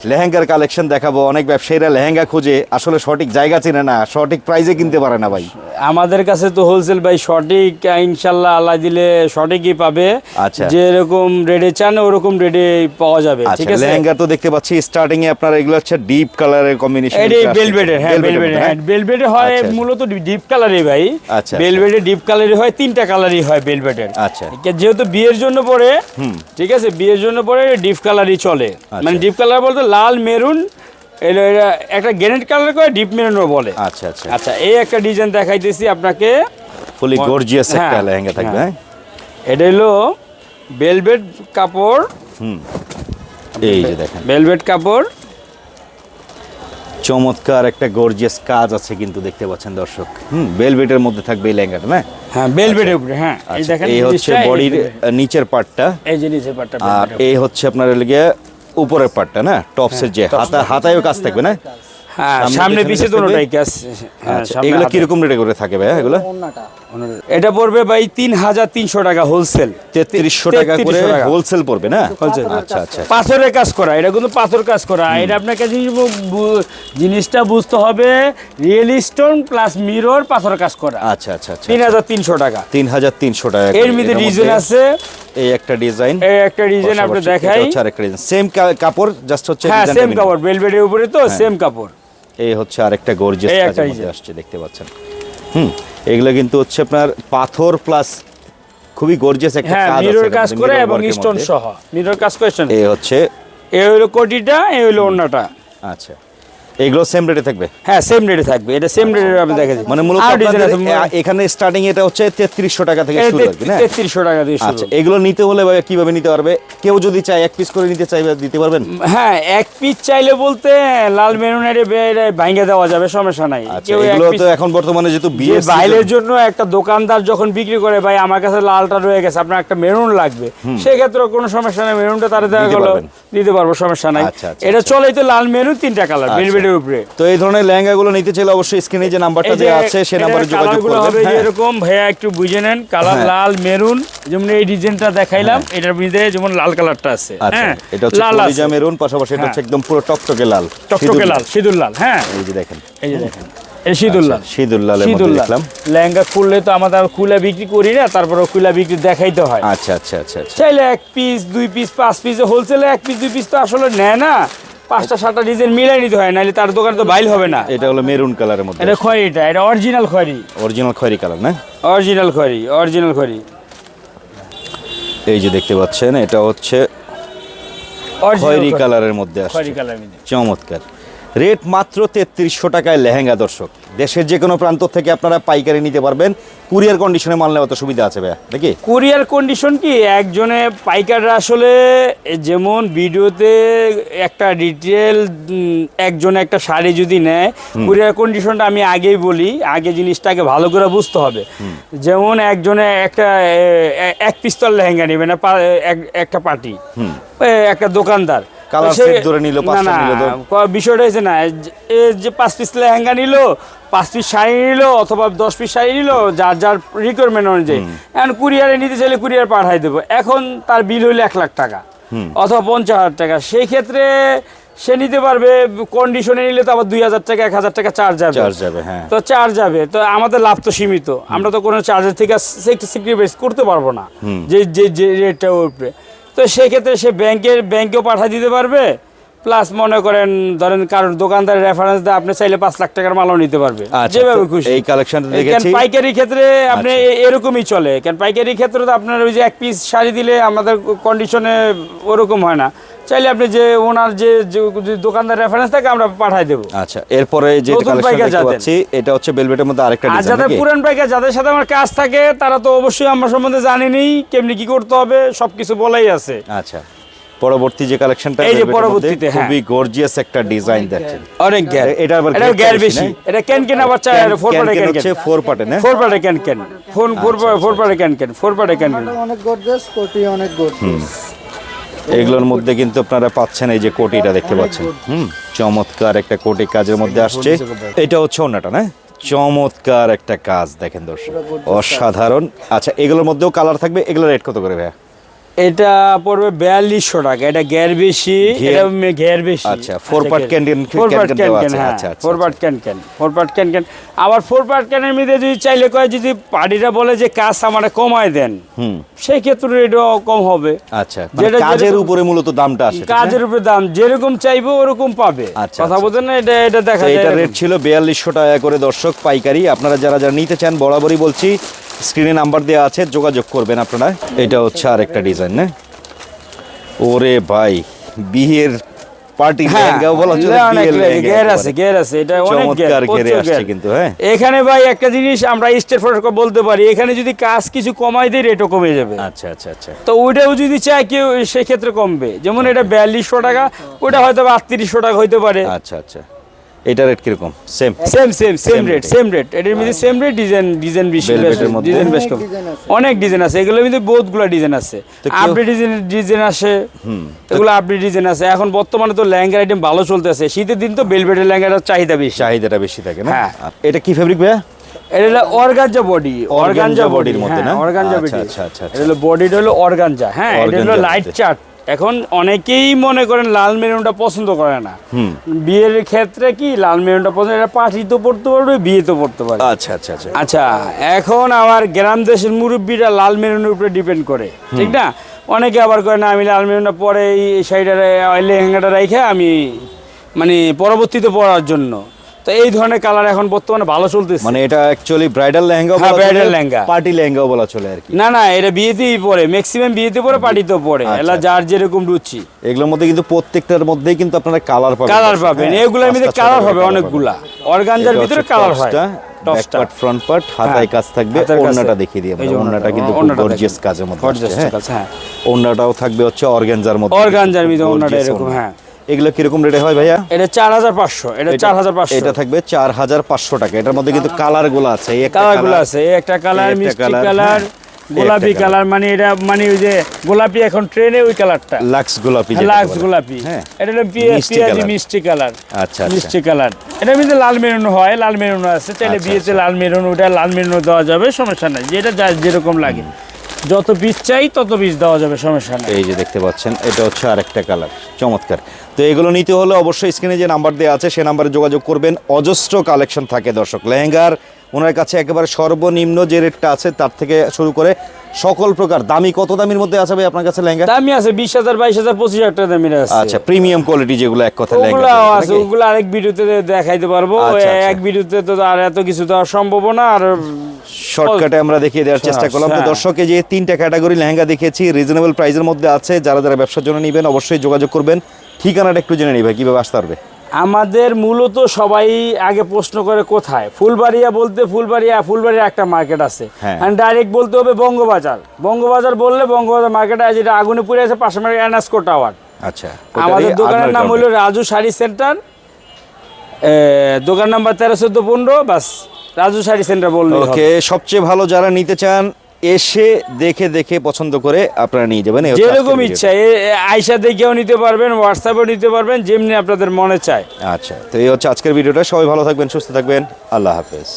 লেহেঙ্গার collection দেখাবো অনেক ব্যবসায়ীরা লেহেঙ্গা খুঁজে আসলে সঠিক জায়গা চেনে না সঠিক প্রাইজে কিনতে পারে না ভাই আমাদের কাছে তো হোলসেল ভাই সঠিক ইনশাল্লাহ আল্লাহ দিলে সঠিকই পাবে আচ্ছা। যেরকম রেডে চান ওরকম রেডে পাওয়া যাবে ঠিক আচ্ছা আছে লেহেঙ্গা তো দেখতে পাচ্ছি স্টার্টিং এ আপনার এগুলো হচ্ছে ডিপ কালারের কম্বিনেশন এটাই বেলভেটের হ্যাঁ বেলভেটের হ্যাঁ বেলভেটে হয় আচ্ছা। মূলত ডিপ কালারই ভাই আচ্ছা। বেলভেটে ডিপ কালারই হয় তিনটা কালারই হয় বেলভেটের আচ্ছা। যেহেতু বিয়ের জন্য পরে ঠিক আছে বিয়ের জন্য পরে ডিপ কালারই চলে আচ্ছা। মানে ডিপ কালার বলতে লাল মেরুন একটা গ্রেনেড কালার করে ডিপ মেরুনও বলে। আচ্ছা আচ্ছা। আচ্ছা এই একটা ডিজাইন দেখাইতেছি আপনাকে। ফুলি গর্জিয়াস একটা হ্যাঁ, লেহেঙ্গা থাকবে হ্যাঁ। এটা হলো বেলভেট কাপড়। হুম। এই যে দেখেন। বেলভেট কাপড়। চমৎকার একটা গর্জিয়াস কাজ আছে কিন্তু দেখতে পাচ্ছেন দর্শক। হুম বেলভেটের মধ্যে থাকবে এই লেহেঙ্গাটা না? হ্যাঁ বেলভেটের উপরে হ্যাঁ। এই আচ্ছা, দেখেন এই হচ্ছে বডির নিচের পার্টটা এই যে নিচের পাটটা আর এই হচ্ছে আপনার লেগে উপরের পার্টটা না? টপসের যে হাতা হাতায়ও কাজ থাকবে না? হ্যাঁ সামনে পিছে দুটোটাই কাজ হ্যাঁ আচ্ছা এগুলো হাতে। কীরকম রেটে করে থাকে ভাই এগুলো? এটা পড়বে ভাই তিন হাজার তিনশো টাকা হোলসেল তেত্রিশশো টাকা করে হোলসেল পড়বে না? আচ্ছা আচ্ছা পাথরের কাজ করা এটা কিন্তু পাথর কাজ করা। এটা আপনাকে জিনিসটা বুঝতে হবে রিয়েল স্টোন প্লাস মিরর পাথর কাজ করা। আচ্ছা আচ্ছা আচ্ছা তিন হাজার তিনশো টাকা। তিন হাজার তিনশো টাকা এর মধ্যে ডিজাইন আছে এই একটা ডিজাইন। এই একটা ডিজাইন আপনি দেখাই। হচ্ছে আরেকটা ডিজাইন। সেম কাপড় জাস্ট হচ্ছে হ্যাঁ সেম কাপড় বেলভেটের উপরে তো সেম কাপড়। এই হচ্ছে আরেকটা গর্জিয়াস এই কাজের মধ্যে আসছে দেখতে পাচ্ছেন। হুম এগুলো কিন্তু হচ্ছে আপনার পাথর প্লাস খুবই গর্জিয়াস একটা হ্যাঁ কাজ আছে মিরর কাজ করে এবং স্টোন সহ। মিরর কাজ করে এই হচ্ছে এই হলো কোটিটা এই হলো অন্যটা আচ্ছা। এগুলো সেম রেটে থাকবে? হ্যাঁ সেম রেটে থাকবে। এটা সেম রেটে আমি দেখাচ্ছি। মানে মূলত এখানে স্টার্টিং এটা হচ্ছে তেত্রিশশো টাকা থেকে শুরু না? তেত্রিশশো টাকা শুরু। আচ্ছা এগুলো নিতে হলে ভাই কীভাবে নিতে পারবে? কেউ যদি চায় এক পিস করে নিতে চাইবে দিতে পারবেন? হ্যাঁ এক পিস চাইলে বলতে লাল মেরুনের দেওয়া যাবে সমস্যা নাই। আচ্ছা এগুলো তো এখন বর্তমানে যেহেতু বিয়ে বাইরের জন্য একটা দোকানদার যখন বিক্রি করে ভাই আমার কাছে লালটা রয়ে গেছে আপনার একটা মেরুন লাগবে। সেক্ষেত্রে কোনো সমস্যা নাই মেরুনটা তারা দেওয়া গেল। দিতে পারব সমস্যা নাই। আচ্ছা, আচ্ছা, এটা। চলেই তো লাল মেরুন তিনটা কালার বেলভেটের উপরে। তো এই ধরনের লেহেঙ্গাগুলো নিতে চাইলে অবশ্যই স্ক্রিনে যে নাম্বারটা দেওয়া আছে সেই নাম্বারে যোগাযোগ করবেন। হ্যাঁ। এরকম ভাইয়া একটু বুঝে নেন কালার হ্যাঁ। লাল মেরুন যেমন এই ডিজাইনটা দেখাইলাম এটার মধ্যে যেমন লাল কালারটা আছে। আচ্ছা হ্যাঁ এটা হচ্ছে কলিজা মেরুন পাশাপাশি এটা হ্যাঁ। হচ্ছে একদম পুরো টকটকে লাল টকটকে লাল সিঁদুর লাল হ্যাঁ। এই যে দেখেন। এই যে দেখেন আচ্ছা, লেহেঙ্গা খুললে তো আমাদের খুলে বিক্রি করি না তারপরে খুলে বিক্রি দেখাইতে হয়। আচ্ছা আচ্ছা আচ্ছা আচ্ছা। চাইলে এক পিস দুই পিস পাঁচ পিস হোলসেলে এক পিস দুই পিস তো আসলে নেয় না। পাঁচটা সাতটা ডিজাইন মিলাই নিতে হয় নাহলে তার দোকান তো বাইল হবে না। এটা হলো মেরুন কালারের মধ্যে। এটা খয়েরিটা এটা অরিজিনাল খয়রি। অরিজিনাল খয়রি কালার না? অরিজিনাল খয়রি অরিজিনাল খয়রি। এই যে দেখতে পাচ্ছেন এটা হচ্ছে খয়েরি কালারের মধ্যে আসছে। খয়রি চমৎকার। রেট মাত্র তেত্রিশশো টাকায় লেহেঙ্গা দর্শক। দেশের যে কোনো প্রান্ত থেকে আপনারা পাইকারি নিতে পারবেন। কুরিয়ার কন্ডিশনে মাল নেওয়া তো সুবিধা আছে ভাইয়া নাকি? কুরিয়ার কন্ডিশন কি? একজনে পাইকাররা আসলে যেমন ভিডিওতে একটা ডিটেল একজন একটা শাড়ি যদি নেয় কুরিয়ার কন্ডিশনটা আমি আগেই বলি আগে জিনিসটাকে ভালো করে বুঝতে হবে। যেমন একজনে একটা এক পিস্তল লেহেঙ্গা নেবে না এক- একটা পার্টি একটা দোকানদার। Colour সে- ধরে নিল, পাঁচটা নিল তো। বিষয়টা না যে- পাঁচ পিস লেহেঙ্গা নিল পাঁচ পিস শাড়ি নিল অথবা দশ পিস শাড়ি নিল যার যার রিকোয়ারমেন্ট অনুযায়ী। এখন কুরিয়ারে নিতে চাইলে কুরিয়ার পাঠাই দেবো। এখন তার বিল হইল এক লাখ টাকা অথবা পঞ্চাশ হাজার টাকা। সেই ক্ষেত্রে সে নিতে পারবে কন্ডিশনে নিলে তো আবার দুই হাজার টাকা এক হাজার টাকা চার্জ যাবে। চার্জ যাবে হ্যাঁ। তো চার্জ যাবে। তো আমাদের লাভ তো সীমিত। আমরা তো কোনো চার্জের থেকে করতে পারব না। যে যে যে রেটটা উঠবে। তো সেক্ষেত্রে সে ব্যাংকের ব্যাংকেও পাঠিয়ে দিতে পারবে? প্লাস মনে করেন ধরেন কারোর দোকানদারের রেফারেন্স দিয়ে আপনি চাইলে পাঁচ লাখ টাকার মালও নিতে পারবে। আচ্ছা, যেভাবে খুশি। এই কালেকশনটা দেখেছি আচ্ছা। পাইকারি ক্ষেত্রে আপনি এরকমই চলে। কেন পাইকারি ক্ষেত্রে তো আপনার ওই যে এক পিস শাড়ি দিলে আমাদের কন্ডিশনে ওরকম হয় না। চাইলে আপনি যে ওনার যে দোকানদার রেফারেন্স থাকে আমরা পাঠাই দেবো। আচ্ছা এরপরে যে কালেকশন যাদের। এটা হচ্ছে বেলভেটের মধ্যে আরেকটা আর ডিজাইন যাদের নাকি? পুরান পাইকার যাদের সাথে আমার কাজ থাকে তারা তো অবশ্যই আমার সম্বন্ধে জানেনি কেমনি কি করতে হবে সবকিছু বলাই আছে। আচ্ছা। পরবর্তী যে কালেকশনটা এই যে পরবর্তীতে, হ্যাঁ। খুবই গর্জিয়াস একটা ডিজাইন দেখছেন অনেক গ্যার এটা আবার এটা গ্যার বেশি, এটা ক্যান ক্যান আবার চাই? ফোর পার্টে ক্যান হচ্ছে ফোর পার্টে না? ফোর পার্টে can can phone four four পার্টে ক্যান ক্যান ফোর পার্টে ক্যান ক্যান অনেক গর্জাস কোটি অনেক গর্জাস এগুলোর মধ্যে কিন্তু আপনারা পাচ্ছেন এই যে কোটিটা দেখতে পাচ্ছেন। হুম চমৎকার একটা কোটি কাজের মধ্যে আসছে। এটা হচ্ছে অন্যটা না? চমৎকার একটা কাজ দেখেন দর্শক। অসাধারণ। আচ্ছা এগুলোর মধ্যেও কালার থাকবে। এগুলো রেট কত করে ভাইয়া? এটা পড়বে বিয়াল্লিশশো টাকা। এটা গ্যার বেশি এটা ঘের বেশি। আচ্ছা, part can can- four part can can হ্যাঁ আচ্ছা, আচ্ছা, four part can can four part can can আবার ফোর পার্ট ক্যানের মধ্যে যদি চাইলে কয় যদি পার্টিটা বলে যে কাজ আমার কমায় দেন সেই ক্ষেত্রে এটাও কম হবে। আচ্ছা মানে যেটা কাজের উপরে মূলত দামটা আসে কাজের উপরে দাম যেরকম চাইব ওরকম পাবে। আচ্ছা, কথা আচ্ছা, বলতে না এটা এটা দেখা যায় এটা রেট ছিল বিয়াল্লিশশো টাকা করে দর্শক পাইকারি। আপনারা যারা যারা নিতে চান বরাবরই বলছি স্ক্রিনে নাম্বার দেওয়া আছে যোগাযোগ করবেন আপনারা। এটা হচ্ছে আর একটা ডিজাইন না ওরে ভাই বিয়ের পার্টি হ্যাঁ, লেহেঙ্গাও বলা চলে একেবারে। আছে ঘের আছে এটা অনেক চমৎকার ঘেরে আসছে কিন্তু হ্যাঁ? এখানে ভাই একটা জিনিস আমরা স্টেট ফরক বলতে পারি এখানে যদি কাজ কিছু কমাই দেয় রেটও কমে যাবে। আচ্ছা আচ্ছা আচ্ছা। তো ওইটাও যদি চায় কেউ সেই ক্ষেত্রে কমবে। যেমন এটা বিয়াল্লিশশো টাকা ওটা হয়তো আটত্রিশশো টাকা হইতে পারে। আচ্ছা আচ্ছা। এটা রেট কীরকম? Same same same same rate same rate এটার মধ্যে সেম রেট ডিজাইন ডিজাইন বেশি? ডিজাইন বেশ কম অনেক আছে। ডিজাইন আছে। এগুলোর মধ্যে বহুতগুলো ডিজাইন আছে। আপডেট ডিজাইন ডিজাইন আসে। এগুলো আপডেট ডিজাইন আছে। এখন বর্তমানে তো লেহেঙ্গার আইটেম ভালো চলতেছে। শীতের দিন তো বেলভেটের লেহেঙ্গাটার চাহিদা বেশি। চাহিদাটা বেশি থাকে না? হ্যাঁ। এটা কি ফেব্রিক ভাইয়া? এটা হলো অর্গানজা বডি অর্গানজা বডির মধ্যে না না? অর্গানজা আচ্ছা, বডি আচ্ছা, আচ্ছা, আচ্ছা। এটা হলো বডিটা হলো অর্গানজা হ্যাঁ এটা হলো লাইট চার্ট এখন অনেকেই মনে করেন লাল মেরুনটা পছন্দ করে না। বিয়ের ক্ষেত্রে কি লাল মেরুনটা পছন্দ এটা পার্টিতে পড়তে পারবে বিয়েতে পড়তে পারবে। আচ্ছা আচ্ছা আচ্ছা। আচ্ছা এখন আবার গ্রাম দেশের মুরব্বীরা লাল মেরুনের উপরে ডিপেন্ড করে ঠিক না? অনেকে আবার করে না আমি লাল মেরুনটা পরে এই শাড়িটা লেহেঙ্গাটা রেখে আমি মানে পরবর্তীতে পরার জন্য। তো এই ধরনের কালার এখন বর্তমানে ভালো চলতেছে। মানে এটা অ্যাকচুয়ালি ব্রাইডাল লেহেঙ্গা হ্যাঁ, bridal লেহেঙ্গা। পার্টি লেহেঙ্গাও বলা চলে আর কি। না না এটা বিয়েতেই পড়ে ম্যাক্সিমাম বিয়েতে পড়ে পার্টিতেও পড়ে আচ্ছা, এলা যার যেরকম রুচি। এগুলোর মধ্যে কিন্তু প্রত্যেকটার মধ্যেই কিন্তু আপনারা কালার পাবেন। কালার পাবেন। হ্যাঁ? এগুলোর মধ্যে কালার হবে অনেকগুলা। অর্গানজার ভিতরে কালার হয়। ফ্রন্ট পার্ট, হাতায় হ্যাঁ, কাজ থাকবে ওড়নাটা দেখিয়ে দিই আমরা এই ওড়নাটা কিন্তু গর্জিয়াস কাজের মধ্যে হ্যাঁ। হ্যাঁ। ওড়নাটাও থাকবে হচ্ছে অর্গানজার মধ্যে। অর্গানজার ভিতরে ওড়নাটা এরকম, হ্যাঁ। এগুলো কীরকম রেটে হয় ভাইয়া? এটা চার হাজার পাঁচশো এটা চার হাজার পাঁচশো। এটা থাকবে চার হাজার পাঁচশো টাকা। এটার মধ্যে কিন্তু কালারগুলো আছে কালারগুলো আছে একটা কালার মিষ্টি কালার হ্যাঁ, গোলাপি কালার মানে এটা মানে ওই যে গোলাপি এখন ট্রেনে ওই কালারটা লাক্স গোলাপি লাক্স গোলাপি। হ্যাঁ এটা হলো পিয়াজি মিষ্টি কালার আচ্ছা, আচ্ছা। মিষ্টি কালার এটা মধ্যে লাল মেরুন হয় লাল মেরুন আছে চাইলে আচ্ছা, বিয়েতে লাল মেরুন ওটা লাল মেরুন দেওয়া যাবে সমস্যা নাই। যেটা যার যেরকম লাগে। যত বীজ চাই, তত বীজ দেওয়া যাবে, সমস্যা এই যে দেখতে পাচ্ছেন, এটা হচ্ছে আরেকটা কালার চমৎকার। তো এগুলো নিতে হলে অবশ্যই স্ক্রিনে যে নাম্বার দেওয়া আছে সে নাম্বারে যোগাযোগ করবেন। অজস্র কালেকশন থাকে দর্শক। লেহেঙ্গার, ওনার কাছে একেবারে সর্বনিম্ন যে রেটটা আছে, তার থেকে শুরু করে সকল প্রকার দামি কত দামির মধ্যে আছে ভাই আপনার কাছে লেহেঙ্গা? দামি আছে বিশ হাজার বাইশ হাজার পঁচিশ হাজার টাকা দামের আছে। আচ্ছা প্রিমিয়াম কোয়ালিটি যেগুলো এক কথা লেহেঙ্গা ওগুলো আছে ওগুলো আরেক ভিডিওতে দেখাইতে পারব। আচ্ছা, আচ্ছা। এক ভিডিওতে তো আর এত কিছু দেওয়া সম্ভব না আর শর্টকাটে আমরা দেখিয়ে দেওয়ার চেষ্টা করলাম। তো হ্যাঁ। দর্শকে যে তিনটা ক্যাটাগরি লেহেঙ্গা দেখিয়েছি রিজনেবল প্রাইসের মধ্যে আছে। যারা যারা ব্যবসার জন্য নেবেন অবশ্যই যোগাযোগ করবেন। ঠিকানাটা একটু জেনে নিবে কীভাবে আসতে পারবে? আমাদের মূলত সবাই আগে প্রশ্ন করে কোথায়? ফুলবাড়িয়া বলতে ফুলবাড়িয়া ফুলবাড়িয়া একটা মার্কেট আছে। হ্যাঁ। ডাইরেক্ট বলতে হবে বঙ্গবাজার। বঙ্গবাজার বললে বঙ্গবাজার মার্কেট আছে যেটা আগুনে পুড়ে আছে পাশে মার্কেট এনএসকো টাওয়ার আচ্ছা আমাদের দোকানের নাম হলো রাজু শাড়ি সেন্টার দোকান নাম্বার তেরো চোদ্দ পনেরো বাস রাজু শাড়ি সেন্টার বলল ওকে সবচেয়ে ভালো যারা নিতে চান এসে দেখে দেখে পছন্দ করে আপনারা নিয়ে যাবেন। যেরকম ইচ্ছা আইসা দেখেও নিতে পারবেন হোয়াটসঅ্যাপেও নিতে পারবেন যেমনি আপনাদের মনে চায়। আচ্ছা তো এই হচ্ছে আজকের ভিডিওটা সবাই ভালো থাকবেন সুস্থ থাকবেন। আল্লাহ হাফেজ।